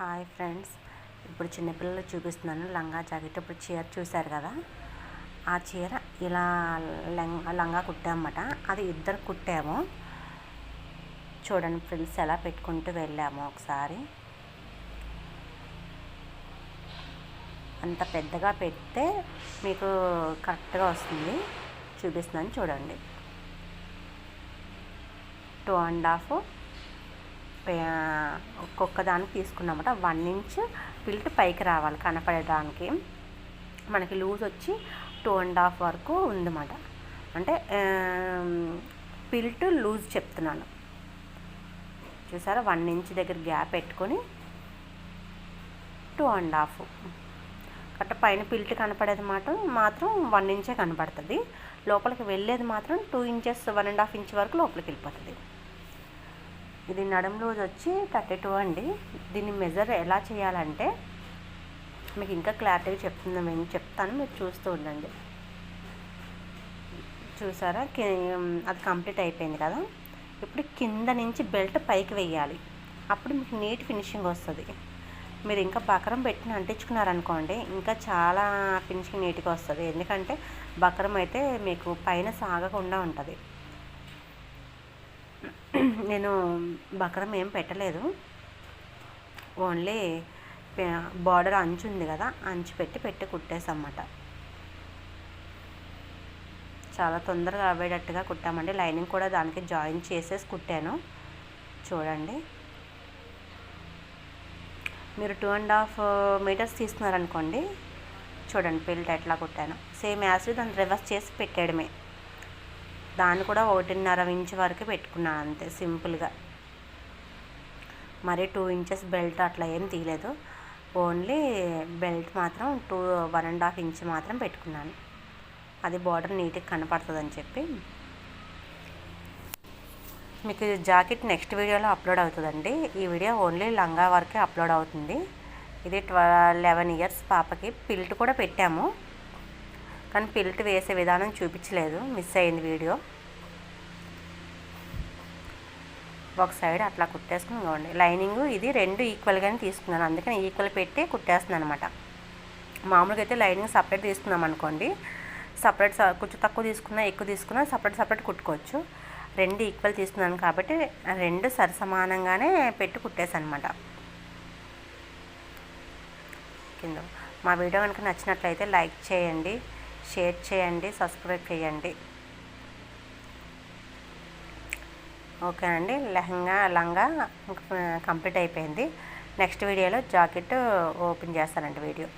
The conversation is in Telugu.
Hi friends. ఇప్పుడు చిన్నపిల్లలు చూపిస్తున్నాను. లంగా జాకెట్ ఇప్పుడు చీర చూశారు కదా? ఆ చీర ఇలా లంగా లంగా కుట్టామన్నమాట. అది ఇద్దరు కుట్టాము. చూడండి ఫ్రెండ్స్ ఎలా పెట్టుకుంటూ వెళ్ళాము ఒకసారి. అంత పెద్దగా పెడితే మీకు కరెక్ట్గా వస్తుంది. చూపిస్తున్నాను చూడండి. టూ అండ్ హాఫ్ ఒక్కొక్క దానికి తీసుకున్నామట. వన్ ఇంచ్ పిల్ట్ పైకి రావాలి కనపడడానికి మనకి లూజ్ వచ్చి టూ అండ్ హాఫ్ వరకు ఉందన్నమాట. అంటే పిల్ట్ లూజ్ చెప్తున్నాను. చూసారా? వన్ ఇంచ్ దగ్గర గ్యాప్ పెట్టుకొని టూ అండ్ హాఫ్. కరెక్ట్ పైన పిల్ట్ కనపడేది మాత్రం మాత్రం వన్ ఇంచే కనపడుతుంది. లోపలికి వెళ్ళేది మాత్రం two inches one and half inch వరకు లోపలికి వెళ్ళిపోతుంది. ఇది నడుం లూజ్ వచ్చి థర్టీ టూ అండి. దీన్ని మెజర్ ఎలా చేయాలంటే మీకు ఇంకా క్లారిటీగా చెప్తుందా మేము చెప్తాను మీరు చూస్తూ ఉండండి. చూసారా? అది కంప్లీట్ అయిపోయింది కదా? ఇప్పుడు కింద నుంచి బెల్ట్ పైకి వెయ్యాలి. అప్పుడు మీకు నీట్ ఫినిషింగ్ వస్తుంది. మీరు ఇంకా బకరం పెట్టిన అంటించుకున్నారనుకోండి ఇంకా చాలా ఫినిషింగ్ నీట్గా వస్తుంది. ఎందుకంటే బకరం అయితే మీకు పైన సాగకుండా ఉంటుంది. నేను బక్రం ఏం పెట్టలేదు. ఓన్లీ బార్డర్ అంచు ఉంది కదా అంచు పెట్టి పెట్టి కుట్టేసన్నమాట. చాలా తొందరగా అవ్వేటట్టుగా కుట్టామండి. లైనింగ్ కూడా దానికి జాయిన్ చేసేసి కుట్టాను. చూడండి. మీరు టూ అండ్ హాఫ్ మీటర్స్ తీసుకున్నారనుకోండి చూడండి పిల్ట్ ఎట్లా కుట్టాను. సేమ్ యాసిడ్ దాన్ని రివర్స్ చేసి పెట్టేయడమే. దాన్ని కూడా ఒకటిన్నర ఇంచ్ వరకు పెట్టుకున్నాను అంతే సింపుల్గా. మరి టూ ఇంచెస్ బెల్ట్ అట్లా ఏం తీయలేదు. ఓన్లీ బెల్ట్ మాత్రం two one and half inch మాత్రం పెట్టుకున్నాను. అది బార్డర్ నీట్గా కనపడుతుందని చెప్పి. మీకు జాకెట్ నెక్స్ట్ వీడియోలో అప్లోడ్ అవుతుందండి. ఈ వీడియో ఓన్లీ లంగా వరకే అప్లోడ్ అవుతుంది. ఇది ట్వ లెవెన్ ఇయర్స్ పాపకి పిల్ట్ కూడా పెట్టాము. కానీ పిల్ట్ వేసే విధానం చూపించలేదు. మిస్ అయింది వీడియో. ఒక సైడ్ అట్లా కుట్టేసుకుని ఇవ్వండి లైనింగ్ ఇది రెండు ఈక్వల్గానే తీసుకున్నాను. అందుకని ఈక్వల్ పెట్టి కుట్టేస్తున్నాను అనమాట మామూలుగా అయితే లైనింగ్ సపరేట్ తీసుకున్నాం అనుకోండి. సపరేట్ కొంచెం తక్కువ తీసుకున్నా ఎక్కువ తీసుకున్నా సపరేట్ సపరేట్ కుట్టుకోవచ్చు. రెండు ఈక్వల్ తీసుకున్నాను కాబట్టి రెండు సరసమానంగానే పెట్టి కుట్టేసాను అనమాట కింద. మా వీడియో కనుక నచ్చినట్లయితే లైక్ చేయండి. షేర్ చేయండి సబ్స్క్రైబ్ చేయండి. ఓకే అండి లెహంగా లంగా కంప్లీట్ అయిపోయింది. నెక్స్ట్ వీడియోలో జాకెట్ ఓపెన్ చేస్తానండి వీడియో.